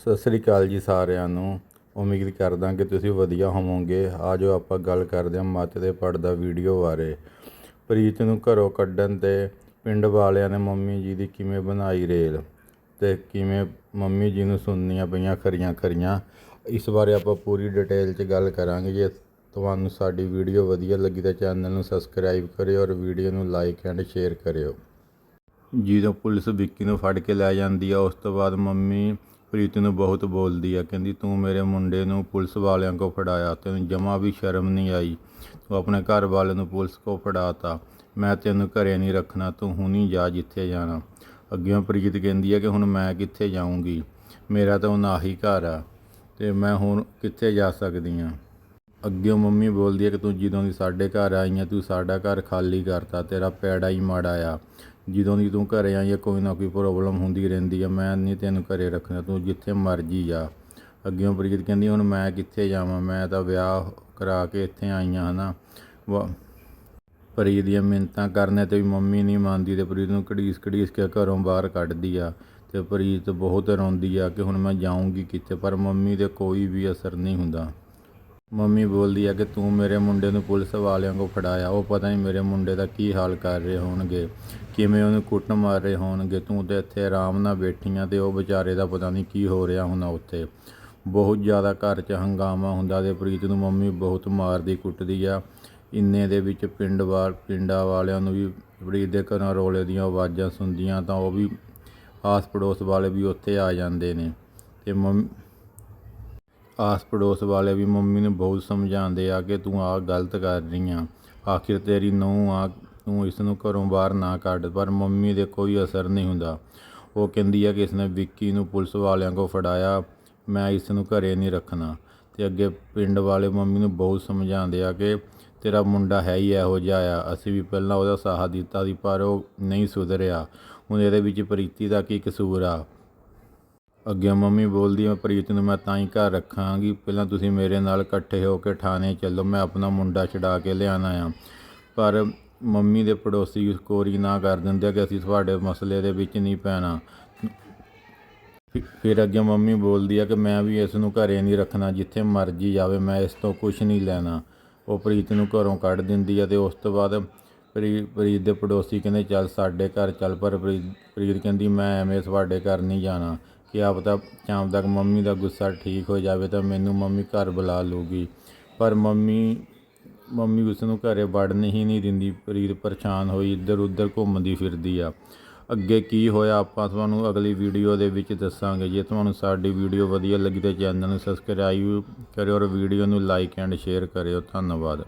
ਸਤਿ ਸ੍ਰੀ ਅਕਾਲ ਜੀ ਸਾਰਿਆਂ ਨੂੰ। ਉਮੀਦ ਕਰਦਾ ਕਿ ਤੁਸੀਂ ਵਧੀਆ ਹੋਵੋਗੇ। ਆ ਜੋ ਆਪਾਂ ਗੱਲ ਕਰਦੇ ਹਾਂ ਮੱਤ ਦੇ ਪੜ ਦਾ ਵੀਡੀਓ ਬਾਰੇ। ਪ੍ਰੀਤ ਨੂੰ ਘਰੋਂ ਕੱਢਣ ਤੇ ਪਿੰਡ ਵਾਲਿਆਂ ਨੇ ਮੰਮੀ ਜੀ ਦੀ ਕਿਵੇਂ ਬਣਾਈ ਰੇਲ ਤੇ ਕਿਵੇਂ ਮੰਮੀ ਜੀ ਨੂੰ ਸੁਣਨੀਆਂ ਪਈਆਂ ਖਰੀਆਂ ਖਰੀਆਂ। ਇਸ ਬਾਰੇ ਆਪਾਂ ਪੂਰੀ ਡਿਟੇਲ 'ਚ ਗੱਲ ਕਰਾਂਗੇ। ਜੇ ਤੁਹਾਨੂੰ ਸਾਡੀ ਵੀਡੀਓ ਵਧੀਆ ਲੱਗੀ ਤਾਂ ਚੈਨਲ ਨੂੰ ਸਬਸਕ੍ਰਾਈਬ ਕਰਿਓ ਔਰ ਵੀਡੀਓ ਨੂੰ ਲਾਈਕ ਐਂਡ ਸ਼ੇਅਰ ਕਰਿਓ। ਜਦੋਂ ਪੁਲਿਸ ਵਿੱਕੀ ਨੂੰ ਫੜ ਕੇ ਲੈ ਜਾਂਦੀ ਆ, ਉਸ ਤੋਂ ਬਾਅਦ ਮੰਮੀ ਪ੍ਰੀਤ ਨੂੰ ਬਹੁਤ ਬੋਲਦੀ ਆ, ਕਹਿੰਦੀ, ਤੂੰ ਮੇਰੇ ਮੁੰਡੇ ਨੂੰ ਪੁਲਿਸ ਵਾਲਿਆਂ ਕੋ ਫੜਾਇਆ, ਤੈਨੂੰ ਜਮਾ ਵੀ ਸ਼ਰਮ ਨਹੀਂ ਆਈ। ਤੂੰ ਆਪਣੇ ਘਰ ਵਾਲੇ ਨੂੰ ਪੁਲਿਸ ਕੋ ਫੜਾਤਾ। ਮੈਂ ਤੈਨੂੰ ਘਰੇ ਨਹੀਂ ਰੱਖਣਾ, ਤੂੰ ਹੁਣੀ ਜਾ ਜਿੱਥੇ ਜਾਣਾ। ਅੱਗੇ ਪ੍ਰੀਤ ਕਹਿੰਦੀ ਆ ਕਿ ਹੁਣ ਮੈਂ ਕਿੱਥੇ ਜਾਊਂਗੀ? ਮੇਰਾ ਤਾਂ ਹੁਣ ਹੀ ਘਰ ਆ ਤੇ ਮੈਂ ਹੁਣ ਕਿੱਥੇ ਜਾ ਸਕਦੀ ਆ? ਅੱਗੇ ਮੰਮੀ ਬੋਲਦੀ ਹੈ ਕਿ ਤੂੰ ਜਦੋਂ ਦੀ ਸਾਡੇ ਘਰ ਆਈ ਆ, ਤੂੰ ਸਾਡਾ ਘਰ ਖਾਲੀ ਕਰਤਾ, ਤੇਰਾ ਪੈੜਾ ਹੀ ਮਾੜਾ ਆ। ਜਦੋਂ ਦੀ ਤੂੰ ਘਰੇ ਆਈ ਆ, ਕੋਈ ਨਾ ਕੋਈ ਪ੍ਰੋਬਲਮ ਹੁੰਦੀ ਰਹਿੰਦੀ ਆ। ਮੈਂ ਨਹੀਂ ਤੈਨੂੰ ਘਰੇ ਰੱਖਣਾ, ਤੂੰ ਜਿੱਥੇ ਮਰਜ਼ੀ ਜਾ। ਅੱਗੇ ਪ੍ਰੀਤ ਕਹਿੰਦੀ, ਹੁਣ ਮੈਂ ਕਿੱਥੇ ਜਾਵਾਂ? ਮੈਂ ਤਾਂ ਵਿਆਹ ਕਰਾ ਕੇ ਇੱਥੇ ਆਈ ਆ, ਹਨਾ? ਵਾ- ਪ੍ਰੀਤ ਦੀਆਂ ਮਿੰਤਾਂ ਕਰਨੇ ਤੇ ਵੀ ਮੰਮੀ ਨਹੀਂ ਮੰਨਦੀ ਤੇ ਪ੍ਰੀਤ ਨੂੰ ਘੜੀਸ ਘੜੀਸ ਕੇ ਘਰੋਂ ਬਾਹਰ ਕੱਢਦੀ ਆ। ਤੇ ਪ੍ਰੀਤ ਬਹੁਤ ਰੋਂਦੀ ਆ ਕਿ ਹੁਣ ਮੈਂ ਜਾਊਂਗੀ ਕਿੱਥੇ, ਪਰ ਮੰਮੀ ਦੇ ਕੋਈ ਵੀ ਅਸਰ ਨਹੀਂ ਹੁੰਦਾ। ਮੰਮੀ ਬੋਲਦੀ ਹੈ ਕਿ ਤੂੰ ਮੇਰੇ ਮੁੰਡੇ ਨੂੰ ਪੁਲਿਸ ਵਾਲਿਆਂ ਕੋ ਫੜਾਇਆ, ਉਹ ਪਤਾ ਨਹੀਂ ਮੇਰੇ ਮੁੰਡੇ ਦਾ ਕੀ ਹਾਲ ਕਰ ਰਹੇ ਹੋਣਗੇ, ਕਿਵੇਂ ਉਹਨੂੰ ਕੁੱਟ ਮਾਰ ਰਹੇ ਹੋਣਗੇ, ਤੂੰ ਤੇ ਇੱਥੇ ਆਰਾਮ ਨਾਲ ਬੈਠੀਆਂ ਤੇ ਉਹ ਵਿਚਾਰੇ ਦਾ ਪਤਾ ਨਹੀਂ ਕੀ ਹੋ ਰਿਹਾ ਹੋਣਾ ਉੱਥੇ। ਬਹੁਤ ਜ਼ਿਆਦਾ ਘਰ 'ਚ ਹੰਗਾਮਾ ਹੁੰਦਾ ਤੇ ਪ੍ਰੀਤ ਨੂੰ ਮੰਮੀ ਬਹੁਤ ਮਾਰਦੀ ਕੁੱਟਦੀ ਆ। ਇੰਨੇ ਦੇ ਵਿੱਚ ਪਿੰਡ ਵਾਲ ਪਿੰਡਾਂ ਵਾਲਿਆਂ ਨੂੰ ਵੀ ਪ੍ਰੀਤ ਦੇ ਘਰਾਂ ਰੋਲੇ ਦੀਆਂ ਆਵਾਜ਼ਾਂ ਸੁਣਦੀਆਂ ਤਾਂ ਉਹ ਵੀ ਆਸ ਪੜੋਸ ਵਾਲੇ ਵੀ ਉੱਥੇ ਆ ਜਾਂਦੇ ਨੇ। ਤੇ ਮੰਮ ਆਸ ਪੜੋਸ ਵਾਲੇ ਵੀ ਮੰਮੀ ਨੂੰ ਬਹੁਤ ਸਮਝਾਉਂਦੇ ਆ ਕਿ ਤੂੰ ਆ ਗਲਤ ਕਰ ਰਹੀ ਆ। ਆਖਿਰ ਤੇਰੀ ਨੂੰਹ ਆ, ਤੂੰ ਇਸ ਨੂੰ ਘਰੋਂ ਬਾਹਰ ਨਾ ਕੱਢ, ਪਰ ਮੰਮੀ ਦੇ ਕੋਈ ਅਸਰ ਨਹੀਂ ਹੁੰਦਾ। ਉਹ ਕਹਿੰਦੀ ਆ ਕਿ ਇਸਨੇ ਵਿੱਕੀ ਨੂੰ ਪੁਲਿਸ ਵਾਲਿਆਂ ਕੋ ਫੜਾਇਆ, ਮੈਂ ਇਸ ਨੂੰ ਘਰੇ ਨਹੀਂ ਰੱਖਣਾ। ਤੇ ਅੱਗੇ ਪਿੰਡ ਵਾਲੇ ਮੰਮੀ ਨੂੰ ਬਹੁਤ ਸਮਝਾਉਂਦੇ ਆ ਕਿ ਤੇਰਾ ਮੁੰਡਾ ਹੈ ਹੀ ਇਹੋ ਜਿਹਾ ਆ, ਅਸੀਂ ਵੀ ਪਹਿਲਾਂ ਉਹਦਾ ਸਾਥ ਦਿੱਤਾ ਸੀ, ਪਰ ਉਹ ਨਹੀਂ ਸੁਧਰਿਆ। ਹੁਣ ਇਹਦੇ ਵਿੱਚ ਪ੍ਰੀਤੀ ਦਾ ਕੀ ਕਸੂਰ ਆ? ਅੱਗੇ ਮੰਮੀ ਬੋਲਦੀ ਮੈਂ ਪ੍ਰੀਤ ਨੂੰ ਮੈਂ ਤਾਂ ਹੀ ਘਰ ਰੱਖਾਂਗੀ। ਪਹਿਲਾਂ ਤੁਸੀਂ ਮੇਰੇ ਨਾਲ ਇਕੱਠੇ ਹੋ ਕੇ ਥਾਣੇ ਚੱਲੋ, ਮੈਂ ਆਪਣਾ ਮੁੰਡਾ ਛਡਾ ਕੇ ਲਿਆਣਾ ਆ ਪਰ ਮੰਮੀ ਦੇ ਪੜੋਸੀ ਕੋਰੀ ਨਾ ਕਰ ਦਿੰਦੇ ਆ ਕਿ ਅਸੀਂ ਤੁਹਾਡੇ ਮਸਲੇ ਦੇ ਵਿੱਚ ਨਹੀਂ ਪੈਣਾ। ਫਿ- ਫਿਰ ਅੱਗੇ ਮੰਮੀ ਬੋਲਦੀ ਆ ਕਿ ਮੈਂ ਵੀ ਇਸ ਨੂੰ ਘਰੇ ਨਹੀਂ ਰੱਖਣਾ, ਜਿੱਥੇ ਮਰਜ਼ੀ ਜਾਵੇ, ਮੈਂ ਇਸ ਤੋਂ ਕੁਝ ਨਹੀਂ ਲੈਣਾ। ਉਹ ਪ੍ਰੀਤ ਨੂੰ ਘਰੋਂ ਕੱਢ ਦਿੰਦੀ ਆ ਤੇ ਉਸ ਤੋਂ ਬਾਅਦ ਪ੍ਰੀ, ਪ੍ਰੀਤ ਦੇ ਪੜੋਸੀ ਕਹਿੰਦੇ, ਚੱਲ ਸਾਡੇ ਘਰ ਚੱਲ। ਪਰ ਪ੍ਰੀ- ਪ੍ਰੀਤ ਕਹਿੰਦੀ, ਮੈਂ ਐਵੇਂ ਤੁਹਾਡੇ ਘਰ ਨਹੀਂ ਜਾਣਾ। ਕਿ ਆਪਦਾ ਸ਼ਾਮ ਤੱਕ ਮੰਮੀ ਦਾ ਗੁੱਸਾ ਠੀਕ ਹੋ ਜਾਵੇ ਤਾਂ ਮੈਨੂੰ ਮੰਮੀ ਘਰ ਬੁਲਾ ਲੂਗੀ ਪਰ ਮੰਮੀ ਮੰਮੀ ਉਸ ਨੂੰ ਘਰੇ ਵੜਨ ਹੀ ਨਹੀਂ ਦਿੰਦੀ। ਪ੍ਰੀਤ ਪਰੇਸ਼ਾਨ ਹੋਈ ਇੱਧਰ ਉੱਧਰ ਘੁੰਮਦੀ ਫਿਰਦੀ ਆ। ਅੱਗੇ ਕੀ ਹੋਇਆ ਆਪਾਂ ਤੁਹਾਨੂੰ ਅਗਲੀ ਵੀਡੀਓ ਦੇ ਵਿੱਚ ਦੱਸਾਂਗੇ। ਜੇ ਤੁਹਾਨੂੰ ਸਾਡੀ ਵੀਡੀਓ ਵਧੀਆ ਲੱਗੀ ਤਾਂ ਚੈਨਲ ਨੂੰ ਸਬਸਕ੍ਰਾਈਬ ਕਰਿਓ ਔਰ ਵੀਡੀਓ ਨੂੰ ਲਾਈਕ ਐਂਡ ਸ਼ੇਅਰ ਕਰਿਓ। ਧੰਨਵਾਦ।